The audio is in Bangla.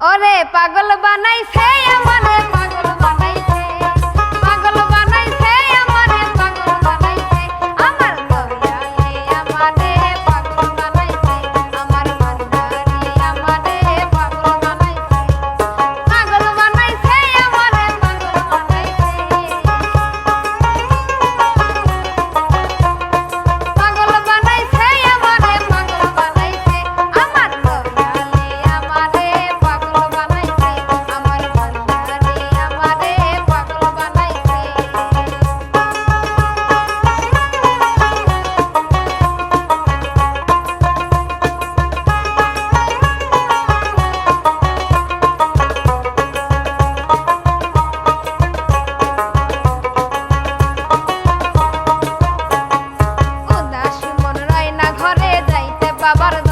ওরে পাগল বানাইছে আমারে I bought it.